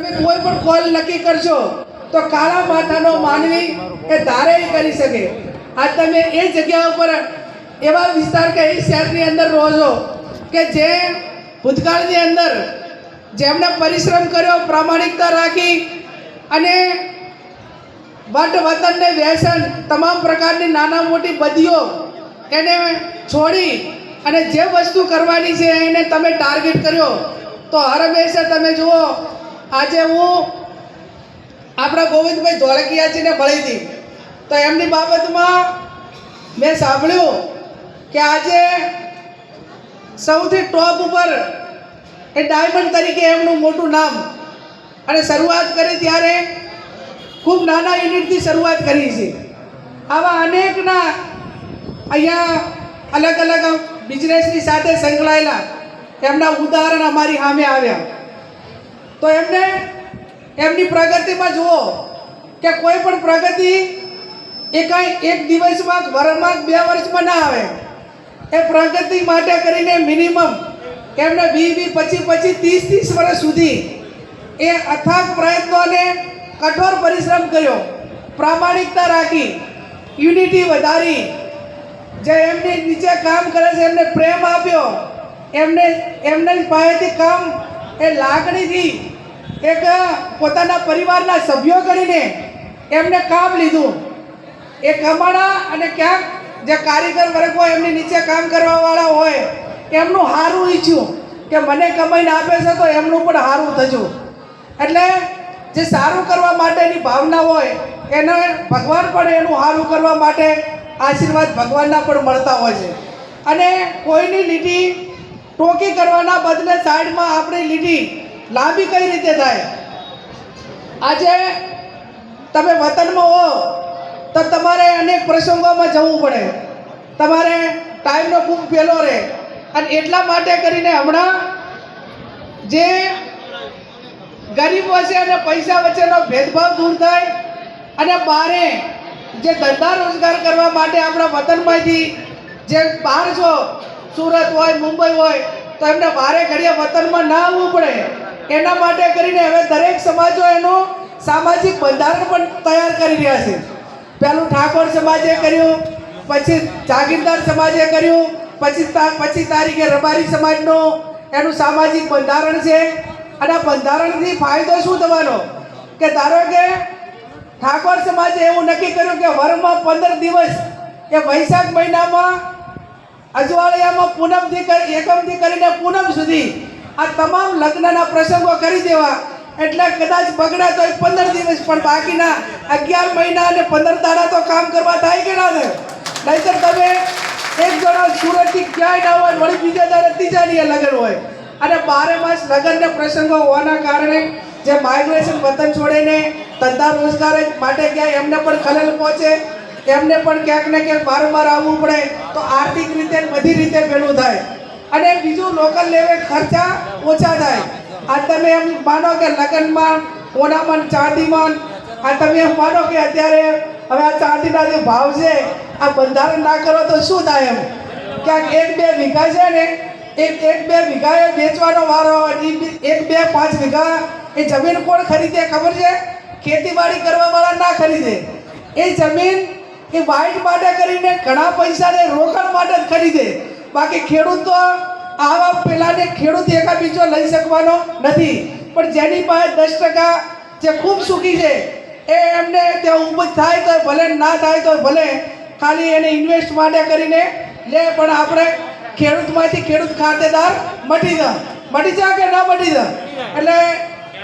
તમે કોઈ પણ કોલ નક્કી કરશો, તો કાળા માથાનો માનવી એ ધારે કરી શકે. આજ તમે એ જગ્યા ઉપર એવા વિસ્તાર કે એ શહેરની અંદર રહો છો કે જે ભૂતકાળની અંદર જેમણે પરિશ્રમ કર્યો, પ્રામાણિકતા રાખી અને વટ વતનને વ્યસન તમામ પ્રકારની નાના મોટી બદીઓ એને છોડી અને જે વસ્તુ કરવાની છે એને તમે ટાર્ગેટ કર્યો, તો હર હંમેશા તમે જુઓ આજે હું આપણા ગોવિંદભાઈ ધોળકિયાજીને મળી હતી. તો એમની બાબતમાં મેં સાંભળ્યું કે આજે સૌથી ટોપ ઉપર એ ડાયમંડ તરીકે એમનું મોટું નામ. અને શરૂઆત કરી ત્યારે ખૂબ નાના યુનિટથી શરૂઆત કરી છે. આવા અનેકના અહીંયા અલગ અલગ બિઝનેસની સાથે સંકળાયેલા એમના ઉદાહરણ અમારી સામે આવ્યા. તો એમને, એમની પ્રગતિમાં જુઓ કે કોઈ પણ પ્રગતિ એ કાંઈ એક દિવસમાં વરમાં બે વર્ષમાં ના આવે. એ પ્રગતિ માટે કરીને મિનિમમ એમને વીસ વીસ, પચીસ પચીસ, ત્રીસ ત્રીસ વર્ષ સુધી એ અથાગ પ્રયત્નોને કઠોર પરિશ્રમ કર્યો. પ્રામાણિકતા રાખી યુનિટી વધારી, જે એમની નીચે કામ કરે છે, એમને પ્રેમ આપ્યો. એમને એમને પાસેથી કામ એ લાગણીથી એક પોતાના પરિવારના સભ્યો કરીને એમને કામ લીધું. એ કમાણા અને ક્યાંક જે કારીગર વર્ગ હોય એમની નીચે કામ કરવાવાળા હોય, એમનું સારું ઈચ્છ્યું કે મને કમાઈને આપે છે તો એમનું પણ સારું થજું. એટલે જે સારું કરવા માટેની ભાવના હોય, એને ભગવાન પણ એનું સારું કરવા માટે આશીર્વાદ ભગવાનના પણ મળતા હોય છે. અને કોઈની લીટી ટોકી કરવાના બદલે સાઈડમાં આપણી લીટી લાંબી કઈ રીતે થાય? આજે તમે વતનમાં હો, તો તમારે અનેક પ્રસંગોમાં જવું પડે. તમારે ટાઈમનો ખૂબ પહેલો રહે. અને એટલા માટે કરીને હમણાં જે ગરીબો છે અને પૈસા વચ્ચેનો ભેદભાવ દૂર થાય અને બારે જે ધંધા રોજગાર કરવા માટે આપણા વતનમાંથી જે બહાર છો સુરત હોય, મુંબઈ હોય, તો એમને બારે ઘડીએ વતનમાં ના આવવું પડે. એના માટે કરીને હવે દરેક સમાજો એનું સામાજિક બંધારણ પણ તૈયાર કરી રહ્યા છે. પહેલું ઠાકોર સમાજે કર્યું, પછી જાગીરદાર સમાજે કર્યું, પછી પછી તારીખે રબારી સમાજનું એનું સામાજિક બંધારણ છે. અને બંધારણથી ફાયદો શું થવાનો? કે ધારો કે ઠાકોર સમાજે એવું નક્કી કર્યું કે વરમાં પંદર દિવસ એ વૈશાખ મહિનામાં અજવાળિયામાં પૂનમથી એકમથી કરીને પૂનમ સુધી આ તમામ લગ્નના પ્રસંગો કરી દેવા. એટલે કદાચ બગડે તો પંદર દિવસ, પણ બાકીના અગિયાર મહિના અને પંદર દાડા તો કામ કરવા થાય કે ના થાય? નહીતર તમે એક જણો સુરતથી ક્યાંય ના હોય, વળી બીજા દાડે ત્રીજાની લગ્ન હોય. અને બારે માસ લગ્નને પ્રસંગો હોવાના કારણે જે માઇગ્રેશન વતન છોડીને ધંધા રોજગાર માટે ક્યાંય એમને પણ ખલેલ પહોંચે, એમને પણ ક્યાંક ને ક્યાંક વારંવાર આવવું પડે, તો આર્થિક રીતે બધી રીતે પેલું થાય. અને બીજું લોકલ લેવલ ખર્ચા ઓછા થાય. આ તમે એમ માનો કે લગ્નમાં, ઓનામાં, ચાંદીમાં, આ તમે એમ માનો કે અત્યારે હવે આ ચાંદીના જે ભાવ છે, આ બંધારણ ના કરો તો શું થાય એમ? ક્યાંક એક બે વીઘા છે ને, એક એક બે વીઘા એ વેચવાનો વારો એક બે પાંચ વીઘા એ જમીન કોણ ખરીદે ખબર છે? ખેતીવાડી કરવાવાળા ના ખરીદે. એ જમીન એ વાઇટ માટે કરીને ઘણા પૈસાને રોકાણ માટે જ ખરીદે. બાકી ખેડૂત તો આવા પહેલાંને ખેડૂત એકા બીજો લઈ શકવાનો નથી. પણ જેની પાસે દસ ટકા જે ખૂબ સુખી છે, એ એમને ત્યાં ઉપજ થાય તો ભલે, ના થાય તો ભલે, ખાલી એને ઇન્વેસ્ટ માટે કરીને લે, પણ આપણે ખેડૂતમાંથી ખેડૂત ખાતેદાર મટી જા મટી જા કે ના મટી જા એટલે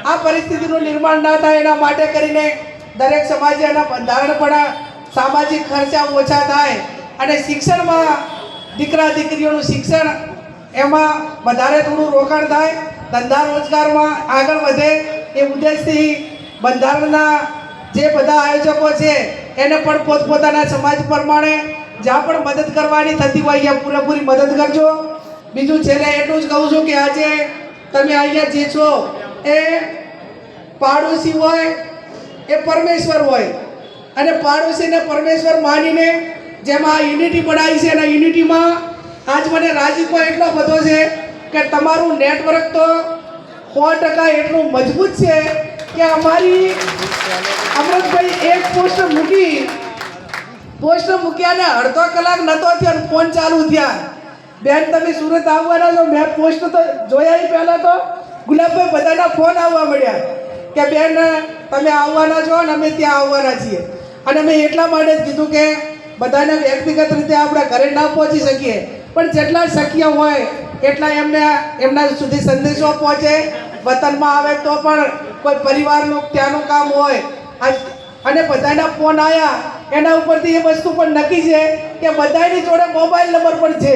આ પરિસ્થિતિનું નિર્માણ ના થાય એના માટે કરીને દરેક સમાજે એના બંધારણ પણ સામાજિક ખર્ચા ઓછા થાય અને શિક્ષણમાં દીકરા દીકરીઓનું શિક્ષણ એમાં વધારે થોડું રોકાણ થાય, ધંધા રોજગારમાં આગળ વધે એ ઉદ્દેશથી બંધારણના જે બધા આયોજકો છે, એને પણ પોતપોતાના સમાજ પ્રમાણે જ્યાં પણ મદદ કરવાની થતી હોય, ત્યાં પૂરેપૂરી મદદ કરજો. બીજું છેલ્લે એટલું જ કહું છું કે આજે તમે અહીંયા જે છો, એ પાડોશી હોય, એ પરમેશ્વર હોય. અને પાડોશીને પરમેશ્વર માનીને જેમાં યુનિટી બનાવી છે અને યુનિટીમાં આજ મને રાજીપો એટલો બધો છે કે તમારું નેટવર્ક તો સો ટકા એટલું મજબૂત છે કે અમારી અમૃતભાઈ એક પોસ્ટ મૂકી પોસ્ટ મૂક્યા ને અડધો કલાક નહોતો થયો ફોન ચાલુ થયા. બેન, તમે સુરત આવવાના છો? મેં પોસ્ટ તો જોયા પહેલાં તો. ગુલાબભાઈ, બધાના ફોન આવવા મળ્યા કે બેન, તમે આવવાના છો ને અમે ત્યાં આવવાના છીએ. અને મેં એટલા માટે જ કીધું કે બધાને વ્યક્તિગત રીતે આપણે ઘરે ના પહોંચી શકીએ. પણ જેટલા શક્ય હોય, એટલા એમને એમના સુધી સંદેશો પહોંચે, વતનમાં આવે તો પણ કોઈ પરિવારનું ત્યાંનું કામ હોય. અને બધાના ફોન આવ્યા એના ઉપરથી એ વસ્તુ પણ નક્કી છે કે બધાની જોડે મોબાઈલ નંબર પણ છે.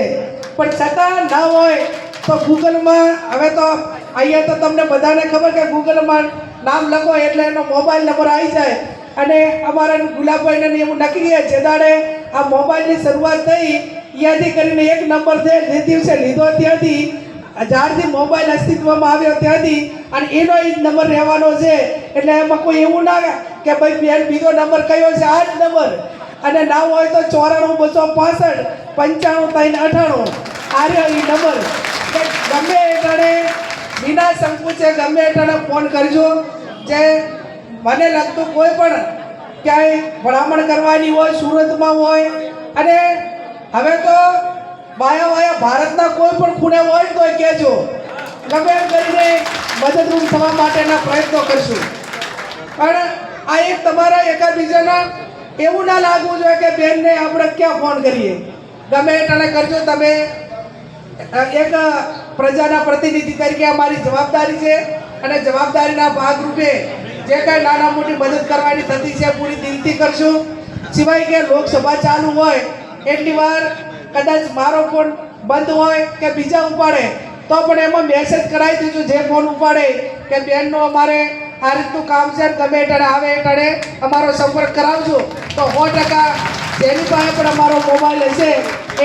પણ છતાં ના હોય, તો ગૂગલમાં, હવે તો અહીંયા તો તમને બધાને ખબર કે ગૂગલમાં નામ લખો એટલે એનો મોબાઈલ નંબર આવી જાય. અને અમારા ગુલાબભાઈને એવું નક્કી જે દાડે આ મોબાઈલની શરૂઆત થઈ ત્યાંથી કરીને એક નંબર છે જે દિવસે લીધો ત્યાંથી, જ્યારથી મોબાઈલ અસ્તિત્વમાં આવ્યો ત્યાંથી, અને એનો જ નંબર રહેવાનો છે. એટલે એમાં કોઈ એવું ના કે ભાઈ બેન, બીજો નંબર કયો છે? આ જ નંબર. અને ના હોય તો ચોરાણું, બસો પાસઠ, પંચાણું, ત્રણ અઠાણું. આ રહ્યો એ નંબર ગમે એટલાને વિના સંકુચે ગમે એટલાને ફોન કરજો. જે મને લગતું કોઈ પણ ક્યાંય ભલામણ કરવાની હોય, સુરતમાં હોય, અને હવે તો વાયા વાયા ભારતના કોઈ પણ ખૂણે હોય તો કહેજો. ગમે એમ કરીને મદદરૂપ થવા માટેના પ્રયત્નો કરશું. પણ આ એક તમારા એકાબીજાના એવું ના લાગવું જોઈએ કે બેનને આપણે ક્યાં ફોન કરીએ. ગમે એટલાને કરજો, તમે એક પ્રજાના પ્રતિનિધિ તરીકે અમારી જવાબદારી છે. અને જવાબદારીના ભાગરૂપે જે કાંઈ નાના મોટી મદદ કરવાની થતી છે, પૂરી દિલથી કરશું. સિવાય કે લોકસભા ચાલુ હોય, એટલી વાર કદાચ મારો ફોન બંધ હોય કે બીજા ઉપાડે, તો પણ એમાં મેસેજ કરાવી દીધું જે ફોન ઉપાડે. કે બેનનો અમારે આ રીતનું કામ છે તમે હેઠળ આવે એટાણે અમારો સંપર્ક કરાવજો. તો સો ટકા જેની પાસે પણ અમારો મોબાઈલ હશે,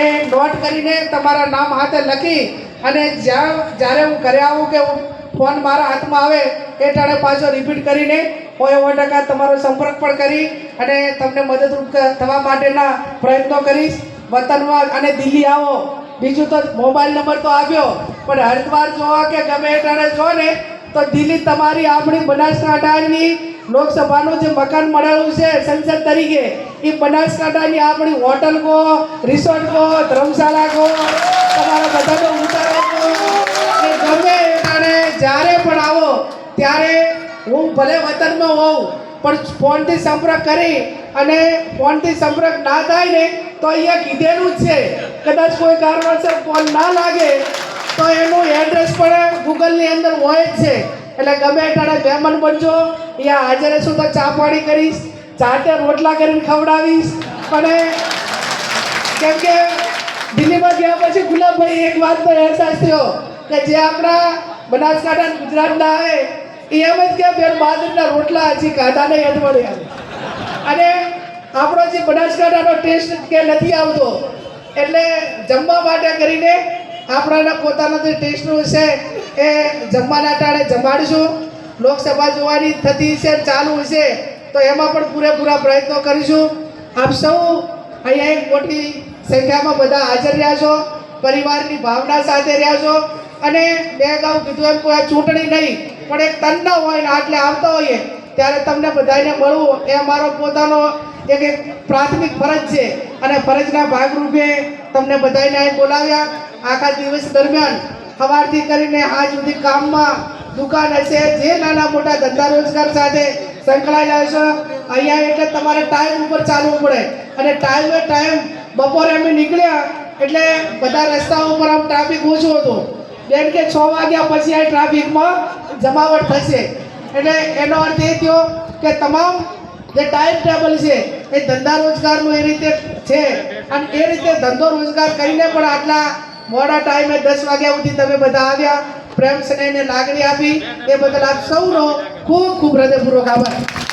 એ નોટ કરીને તમારા નામ હાથે લખી અને જ્યાં જ્યારે હું ઘરે આવું કે હું ફોન મારા હાથમાં આવે એ ટાણે પાછો રિપીટ કરીને હોય સો ટકા તમારો સંપર્ક પણ કરી અને તમને મદદરૂપ થવા માટેના પ્રયત્નો કરીશ. વતનમાં અને દિલ્હી આવો. બીજું તો મોબાઈલ નંબર તો આપ્યો, પણ હરિદ્વાર જોવા કે ગમે એ ટાણે જો ને, તો દિલ્હી તમારી આપણી બનાસકાંઠાની લોકસભાનું જે મકાન મળેલું છે, સંસદ તરીકે એ બનાસકાંઠાની આપણી હોટલ કો રિસોર્ટ કો ધર્મશાળા કો તમારા બધાનો ઉતારો જ્યારે પણ આવો, ત્યારે હું ભલે વતનમાં હોઉં, પણ ફોનથી સંપર્ક કરી અને ફોનથી સંપર્ક ના થાય ને, તો અહીંયા કીધેલું જ છે. કદાચ કોઈ કારણોસર ફોન ના લાગે, તો એનું એડ્રેસ પણ ગૂગલની અંદર હોય જ છે. એટલે ગમે ટાણે મહેમાન બનજો, અહીંયા હાજર હશું તો ચા પાણી કરીશ, જાતે રોટલા કરીને ખવડાવીશ, અને કેમ કે દિલ્હીમાં ગયા પછી ગુલાબભાઈ એક વાત તો અહેસાસ થયો, કે જે આપણા બનાસકાંઠા ગુજરાતના આવે એમ જ કે બેન, બાજરીના રોટલા હજી ખાધા નહીં અઠવાડિયા અને આપણો જે બનાસકાંઠાનો ટેસ્ટ કે નથી આવતો, એટલે જમવા માટે કરીને આપણાના પોતાનો જે ટેસ્ટનું છે, એ જમવાના ટાણે જમાડીશું. લોકસભા જોવાની થતી છે ચાલુ છે, તો એમાં પણ પૂરેપૂરા પ્રયત્નો કરીશું. આપ સૌ અહીંયા એક મોટી સંખ્યામાં બધા હાજર રહ્યા છો, પરિવારની ભાવના સાથે રહ્યા છો. અને બે અગાઉ કીધું એમ કોઈ ચૂંટણી નહીં, પણ એક તન્ના હોય ને આટલે આવતા હોઈએ, ત્યારે તમને બધાને મળવું. એ અમારો પોતાનો એક એક પ્રાથમિક ફરજ છે. અને ફરજના ભાગરૂપે તમને બધાને અહીં બોલાવ્યા. આખા દિવસ દરમિયાન સવારથી કરીને આજ સુધી કામમાં દુકાન હશે. જે નાના મોટા ધંધા રોજગાર સાથે સંકળાયેલા છો અહીંયા એટલે તમારે ટાઈમ ઉપર ચાલવું પડે. અને ટાઈમે ટાઈમ બપોરે અમે નીકળ્યા, એટલે બધા રસ્તાઓ ઉપર આમ ટ્રાફિક ઓછું હતું. જેમ કે છ વાગ્યા પછી આ ટ્રાફિકમાં જમાવટ થશે. એટલે એનો અર્થ એ થયો કે તમામ જે ટાઈમ ટેબલ છે, એ ધંધા રોજગારનું એ રીતે છે. અને એ રીતે ધંધો રોજગાર કરીને પણ આટલા મોડા ટાઈમે દસ વાગ્યા સુધી તમે બધા આવ્યા. પ્રેમ સ્નેહને લાગણી આપી. એ બદલ આપ સૌનો ખૂબ ખૂબ હૃદયપૂર્વક આભાર.